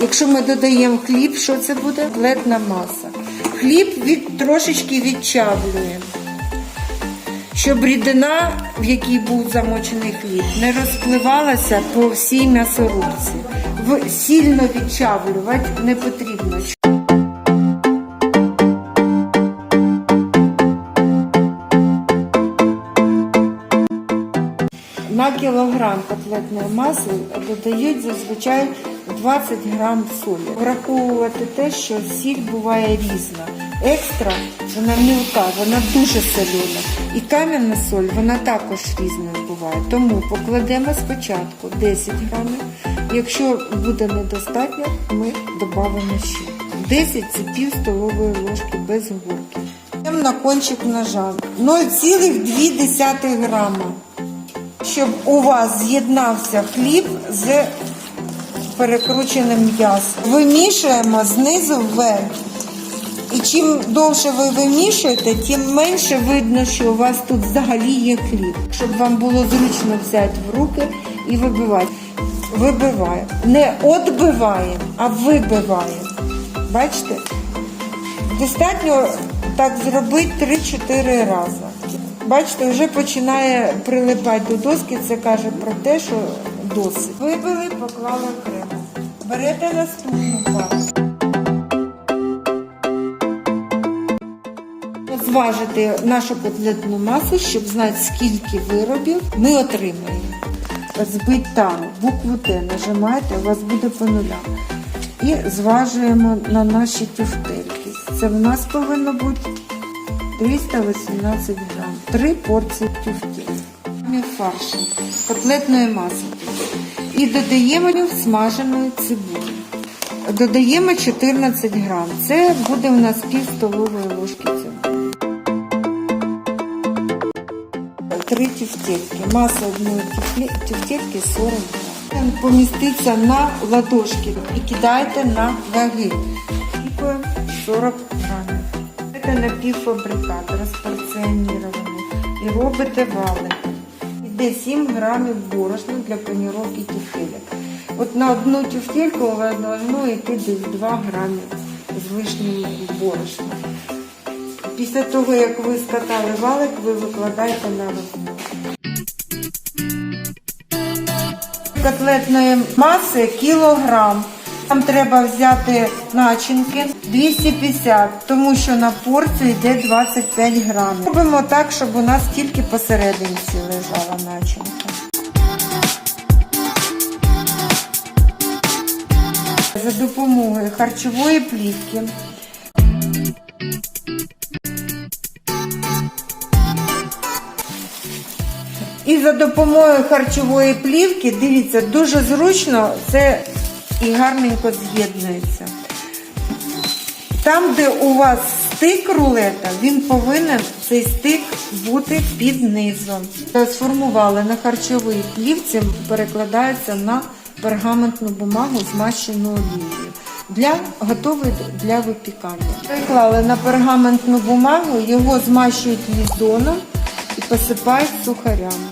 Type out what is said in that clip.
Якщо ми додаємо хліб, що це буде? Котлетна маса. Хліб від, трошечки відчавлюємо, щоб рідина, в якій був замочений хліб, не розпливалася по всій м'ясорубці. Сильно відчавлювати не потрібно. Кілограм котлетної маси додають зазвичай 20 грам солі. Враховувати те, що сіль буває різна. Екстра вона мілка, вона дуже солена. І кам'яна соль вона також різною буває. Тому покладемо спочатку 10 грамів. Якщо буде недостатньо, ми додамо ще. 10 це пів столової ложки без горки. На кончик ножа 0,2 грама щоб у вас з'єднався хліб з перекрученим м'ясом. Вимішуємо знизу вверх. І чим довше ви вимішуєте, тим менше видно, що у вас тут взагалі є хліб. Щоб вам було зручно взяти в руки і вибивати. Вибиваємо. Не відбиваємо, а вибиваємо. Бачите? Достатньо так зробити 3-4 рази. Бачите, вже починає прилипати до доски, це каже про те, що досить. Вибили, поклали окремо. Берете наступну пару. Зважити нашу котлетну масу, щоб знати, скільки виробів ми отримаємо. Збить тару, букву Т нажимаєте, у вас буде по нулям. І зважуємо на наші тюфтельки. Це в нас повинно бути 318 грам. Три порції тюфтельки. Фаршу котлетної маси. І додаємо смаженої цибулі. Додаємо 14 грам. Це буде у нас пів столової ложки цибулі. Три тюфтельки. Маса одної тюфтельки 40 грам. Поміститься на ладошки і кидайте на ваги. Кіпаємо 40 грамів. Це напівфабрикат розпорціонірований. І робите валик. Йде 7 грамів борошна для паніровки тюфтелек. От на одну тюфтельку должно йти десь 2 грамів з лишнім борошна. Після того, як ви скатали валик, ви викладаєте на розмов. Котлетної маси кілограм. Нам треба взяти начинки 250, тому що на порцію йде 25 грамів. Робимо так, щоб у нас тільки посерединці лежала начинка. За допомогою харчової плівки І за допомогою харчової плівки, дивіться, дуже зручно це і гарненько з'єднується. Там, де у вас стик рулета, він повинен цей стик бути під низом. Сформували на харчовій плівці, перекладається на пергаментну бумагу, змащену олією. Для готовий для випікання. Переклали на пергаментну бумагу, його змащують лізоном і посипають сухарями.